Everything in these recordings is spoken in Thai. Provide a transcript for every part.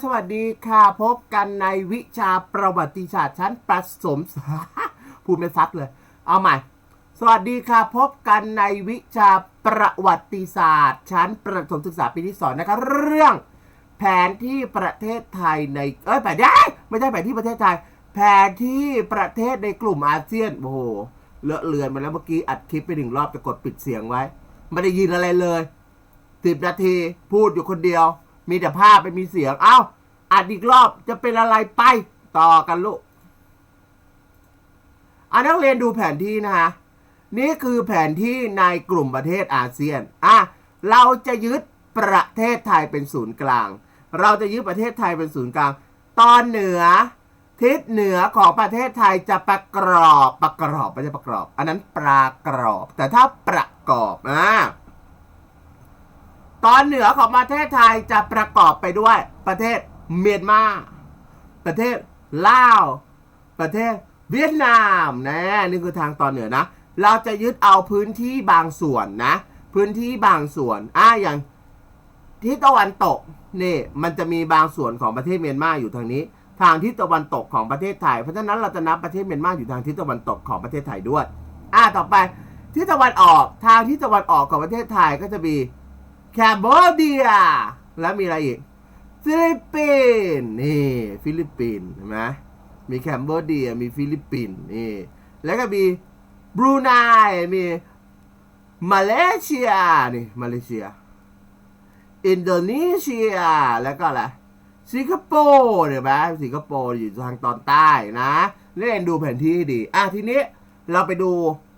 สวัสดีค่ะ พบกันในวิชาประวัติศาสตร์ชั้นประถมพูดไม่ซัดเลย เอาใหม่ สวัสดีค่ะ พบกันในวิชาประวัติศาสตร์ ชั้นประถมศึกษาปีที่สองนะคะ เรื่องแผนที่ประเทศไทยใน เอ้ยแผนที่ไม่ใช่แผนที่ประเทศไทย แผนที่ประเทศในกลุ่มอาเซียน โอ้โห เลอะเลือนมาแล้วเมื่อกี้อัดคลิปไปหนึ่งรอบแต่กดปิดเสียงไว้ ไม่ได้ยินอะไรเลยสิบนาทีพูดอยู่คนเดียว มีแต่ภาพไม่มีเสียง เอ้าอัดอีกรอบจะเป็นอะไรไปต่อกันลูกอะนักเรียนดูแผนที่นะฮะนี่คือแผนที่ในกลุ่มประเทศอาเซียนอะเราจะยึดประเทศไทยเป็นศูนย์กลาง เราจะยึดประเทศไทยเป็นศูนย์กลาง ตอนเหนือ ทิศเหนือของประเทศไทยจะประกรอบประกรอบไม่ใช่ประกรอบ อันนั้นปลากรอบ แต่ถ้าประกอบอ่า ตอนเหนือของประเทศไทยจะประกอบไปด้วย ประเทศเมียนมา ประเทศลาว ประเทศเวียดนามนะนี่คือทางตอนเหนือนะ เราจะยึดเอาพื้นที่บางส่วนนะ พื้นที่บางส่วนอ่าอย่างทิศตะวันตกนี่มันจะมีบางส่วนของประเทศเมียนมาอยู่ทางนี้ ทางทิศตะวันตกของประเทศไทยเพราะฉะนั้นเราจะนับประเทศเมียนมาอยู่ทางทิศตะวันตกของประเทศไทยด้วย อ่าต่อไปทิศตะวันออกทางทิศตะวันออกของประเทศไทยก็จะมี แคนเบอร์เดีย แล้วมีอะไรอีก ฟิลิปปินส์นี่ฟิลิปปินส์เห็นไหมมีแคนเบอร์เดียมีฟิลิปปินส์นี่แล้วก็มีบรูไนมีมาเลเซียนี่มาเลเซีย อินโดนีเซียแล้วก็อะไรสิงคโปร์เห็นไหมสิงคโปร์อยู่ทางตอนใต้นะเล่นดูแผนที่ให้ดี อะทีนี้เราไปดู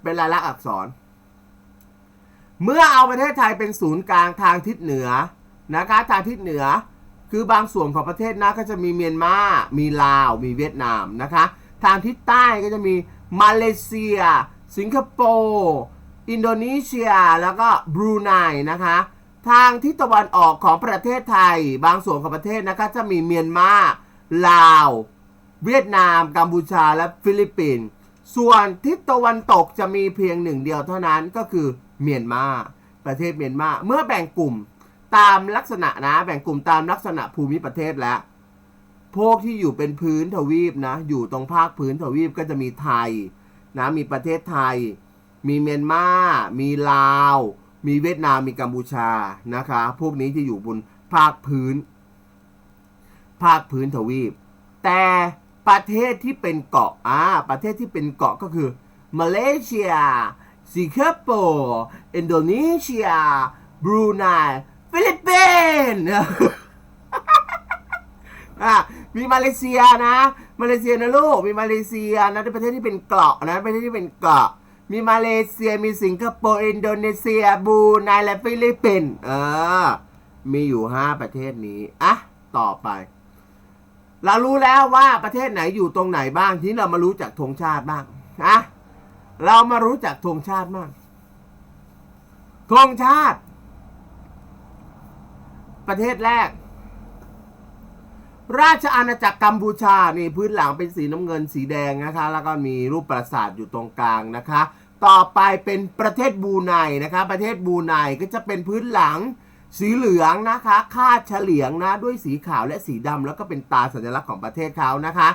เป็นลายลักษณ์อักษร เมื่อเอาประเทศไทยเป็นศูนย์กลางทางทิศเหนือนะคะทางทิศเหนือ คือบางส่วนของประเทศนะก็จะมีเมียนมา มีลาว มีเวียดนามนะคะ ทางทิศใต้ก็จะมีมาเลเซีย สิงคโปร์อินโดนีเซียแล้วก็บรูไนนะคะ ทางทิศตะวันออกของประเทศไทย บางส่วนของประเทศนะคะจะมีเมียนมาลาว เวียดนาม กัมพูชาและฟิลิปปินส์ส่วนทิศตะวันตกจะมีเพียงหนึ่งเดียวเท่านั้นก็คือ เมียนมา ประเทศเมียนมา เมื่อแบ่งกลุ่มตามลักษณะนะ แบ่งกลุ่มตามลักษณะภูมิประเทศแล้ว พวกที่อยู่เป็นพื้นทวีปนะ อยู่ตรงภาคพื้นทวีปก็จะมีไทยนะ มีประเทศไทย มีเมียนมา มีลาว มีเวียดนาม มีกัมพูชา นะคะ พวกนี้ที่อยู่บนภาคพื้น ภาคพื้นทวีป แต่ประเทศที่เป็นเกาะ อ่า ประเทศที่เป็นเกาะก็คือมาเลเซีย สิงคโปร์อินโดนีเซียบรูไนฟิลิปปินส์อะมีมาเลเซียนะ มาเลเซียนะลูก มีมาเลเซียนะประเทศที่เป็นเกาะนะประเทศที่เป็นเกาะ มีมาเลเซีย มีสิงคโปร์ อินโดนีเซีย บรูไน และฟิลิปปินส์ เออ มีอยู่ห้าประเทศนี้ อะ ต่อไป เรารู้แล้วว่าประเทศไหนอยู่ตรงไหนบ้าง ที่เรามารู้จากธงชาติบ้าง นะ เรามารู้จักธงชาติบ้างธงชาติ ประเทศแรก ราชอาณาจักรกัมพูชานี่พื้นหลังเป็นสีน้ำเงินสีแดงนะคะ แล้วก็มีรูปปราสาทอยู่ตรงกลางนะคะ ต่อไปเป็นประเทศบูไนนะคะ ประเทศบูไนก็จะเป็นพื้นหลังสีเหลืองนะคะ คาดเฉลียงนะ ด้วยสีขาวและสีดำแล้วก็เป็นตาสัญลักษณ์ของประเทศเขานะคะ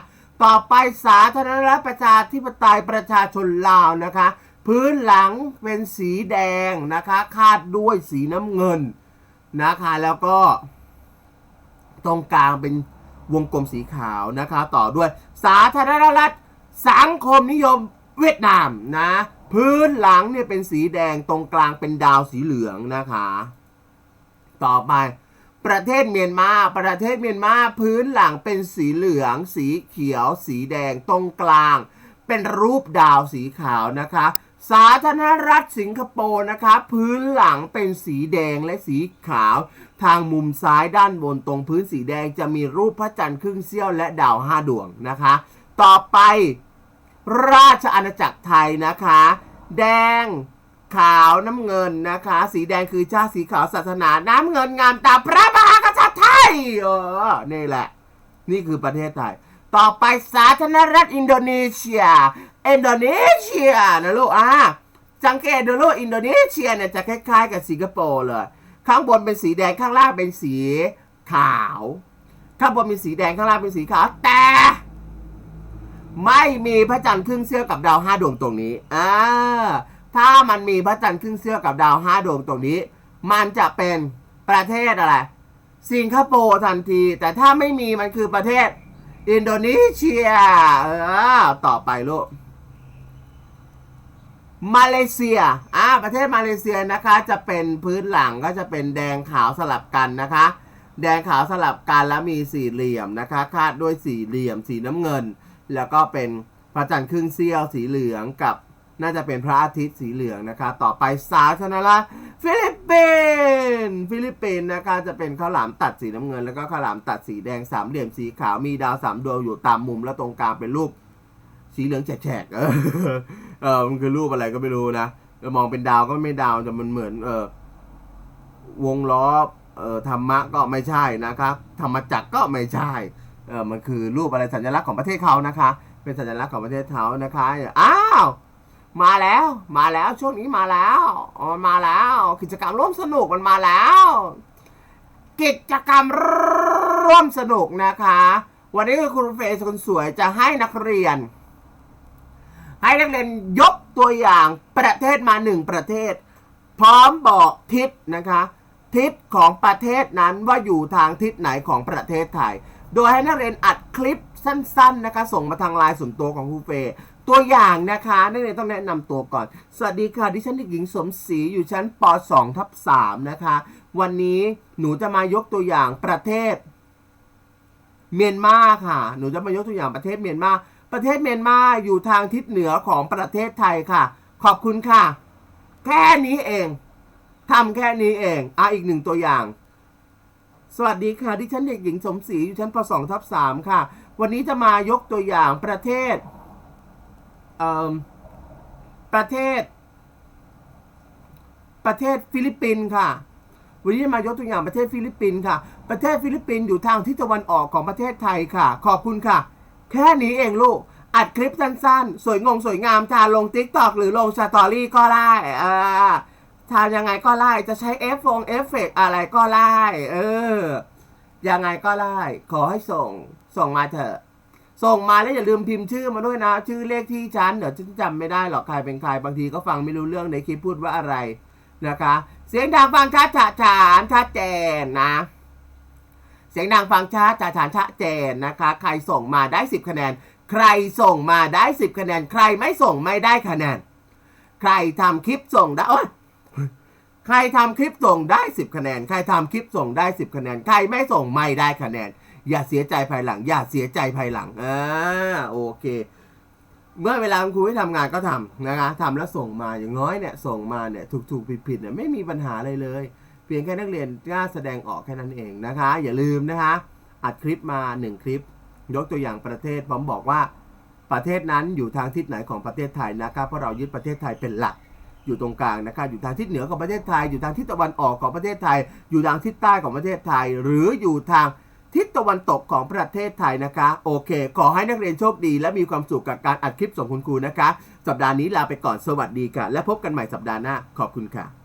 ต่อไปสาธารณรัฐประชาธิปไตยประชาชนลาวนะคะ พื้นหลังเป็นสีแดงนะคะ คาดด้วยสีน้ำเงินนะคะ แล้วก็ตรงกลางเป็นวงกลมสีขาวนะคะ ต่อด้วยสาธารณรัฐสังคมนิยมเวียดนามนะ พื้นหลังเนี่ยเป็นสีแดงตรงกลางเป็นดาวสีเหลืองนะคะ ต่อไป ประเทศเมียนมา ประเทศเมียนมาพื้นหลังเป็นสีเหลือง สีเขียว สีแดงตรงกลาง เป็นรูปดาวสีขาวนะคะ สาธารณรัฐสิงคโปร์นะคะ พื้นหลังเป็นสีแดงและสีขาว ทางมุมซ้ายด้านบนตรงพื้นสีแดงจะมีรูปพระจันทร์ครึ่งเสี้ยวและดาวห้าดวงนะคะ ต่อไป ราชอาณาจักรไทยนะคะ แดงขาวน้ำเงินนะคะ สีแดงคือชาติสีขาวศาสนา น้ำเงินงามตาพระ ย์ไทยเออนี่แหละ นี่คือประเทศไทย ต่อไปสาธารณรัฐอินโดนีเซีย อินโดนีเซียนะลูกอะสังเกตดูลูกอินโดนีเซียเนี่ยจะคล้าย ๆ กับสิงคโปร์เลย ข้างบนเป็นสีแดงข้างล่างเป็นสีขาว ข้างบนมีสีแดงข้างล่างเป็นสีขาวแต่ไม่มีพระจันทร์ครึ่งเสี้ยวกับดาวห้าดวงตรงนี้อ่าถ้ามันมีพระจันทร์ครึ่งเสี้ยวกับดาวห้าดวงตรงนี้ มันจะเป็นประเทศอะไร สิงคโปร์ทันที แต่ถ้าไม่มีมันคือประเทศ อินโดนีเซียเออต่อไปลูกมาเลเซีย อ่า ประเทศมาเลเซียนะคะ จะเป็นพื้นหลังก็จะเป็นแดงขาวสลับกันนะคะ แดงขาวสลับกันแล้วมีสี่เหลี่ยมนะคะ คาดด้วยสี่เหลี่ยมสีน้ำเงิน แล้วก็เป็นพระจันทร์ครึ่งเสี้ยวสีเหลืองกับน่าจะเป็นพระอาทิตย์สีเหลืองนะคะ ต่อไปสาธารณรัฐฟิลิปปิน ส์ฟิลิปปินนะคะจะเป็นข้าวหลามตัดสีน้ำเงิน แล้วก็ข้าวหลามตัดสีแดงสามเหลี่ยมสีขาวมีดาวสามดวงอยู่ตามมุมแล้วตรงกลางเป็นรูป สีเหลืองแฉกๆเออเออมันคือรูปอะไรก็ไม่รู้นะมองเป็นดาวก็ไม่ดาวแต่มันเหมือน เออวงล้อเออธรรมะก็ไม่ใช่นะครับ ธรรมจักรก็ไม่ใช่เออมันคือรูปอะไรสัญลักษณ์ของประเทศเขานะคะ เป็นสัญลักษณ์ของประเทศเขานะคะอ้าว มาแล้วมาแล้วช่วงนี้มาแล้วอ๋อมันมาแล้ว กิจกรรมร่วมสนุกมันมาแล้ว กิจกรรมร่วมสนุกนะคะ วันนี้คุณเฟย์คนสวยจะให้นักเรียน ให้นักเรียนยกตัวอย่างประเทศมาหนึ่งประเทศ พร้อมบอกทิศนะคะ ทิศของประเทศนั้นว่าอยู่ทางทิศไหนของประเทศไทย โดยให้นักเรียนอัดคลิปสั้น ๆ นะคะ ส่งมาทางไลน์ส่วนตัวของครูเฟย์ ตัวอย่างนะคะนักเรียนต้องแนะนำตัวก่อน สวัสดีค่ะ ดิฉันเด็กหญิงสมศรีอยู่ชั้นป .2 ทับ3นะคะ วันนี้หนูจะมายกตัวอย่างประเทศ เมียนมาค่ะ หนูจะมายกตัวอย่างประเทศเมียนมา ประเทศเมียนมาอยู่ทางทิศเหนือของประเทศไทยค่ะ ขอบคุณค่ะ แค่นี้เองทำแค่นี้เองอะอีกหนึ่งตัวอย่าง สวัสดีค่ะ ดิฉันเด็กหญิงสมศรีอยู่ชั้นป .2 ทับ3ค่ะ วันนี้จะมายกตัวอย่างประเทศ ประเทศ ประเทศฟิลิปปินส์ค่ะ วันนี้มายกตัวอย่างประเทศฟิลิปปินส์ค่ะ ประเทศฟิลิปปินส์อยู่ทางทิศตะวันออกของประเทศไทยค่ะ ขอบคุณค่ะ แค่นี้เองลูก อัดคลิปสั้นๆ สวยงงสวยงามทาลงทิกตอกหรือลงสตอรี่ก็ได้อ่าทายังไงก็ได้จะใช้เอฟฟงเอฟเฟกอะไรก็ได้เออยังไงก็ได้ขอให้ส่งส่งมาเถอะ ส่งมาแล้วอย่าลืมพิมพ์ชื่อมาด้วยนะ ชื่อเลขที่ชั้นเดี๋ยวฉันจำไม่ได้หรอกใครเป็นใครบางทีก็ฟังไม่รู้เรื่องในคลิปพูดว่าอะไรนะคะ เสียงดังฟังชัดฉะฉานชัดเจนนะ เสียงดังฟังชัดฉะฉานชัดเจนนะคะ ใครส่งมาได้ 10 คะแนน ใครส่งมาได้ 10 คะแนน ใครไม่ส่งไม่ได้คะแนน ใครทำคลิปส่งได้ใครทำคลิปส่งได้ 10 คะแนน ใครทำคลิปส่งได้ 10 คะแนน ใครไม่ส่งไม่ได้คะแนน อย่าเสียใจภายหลัง อย่าเสียใจภายหลังอ่าโอเค เมื่อเวลาคุณครูให้ทำงานก็ทำนะคะทำแล้วส่งมาอย่างน้อยเนี่ยส่งมาเนี่ยถูกถูกผิดผิดเนี่ยไม่มีปัญหาอะไรเลย เพียงแค่นักเรียนกล้าแสดงออกแค่นั้นเองนะคะ อย่าลืมนะคะอัดคลิปมา 1 คลิป ยกตัวอย่างประเทศพร้อมบอกว่าประเทศนั้นอยู่ทางทิศไหนของประเทศไทยนะครับเพราะเรายึดประเทศไทยเป็นหลักอยู่ตรงกลางนะคะอยู่ทางทิศเหนือของประเทศไทย อยู่ทางทิศตะวันออกของประเทศไทย อยู่ทางทิศใต้ของประเทศไทย หรืออยู่ทาง ทิศตะวันตกของประเทศไทยนะคะ โอเค ขอให้นักเรียนโชคดีและมีความสุขกับการอัดคลิปส่งคุณครูนะคะ สัปดาห์นี้ลาไปก่อนสวัสดีค่ะ และพบกันใหม่สัปดาห์หน้าขอบคุณค่ะ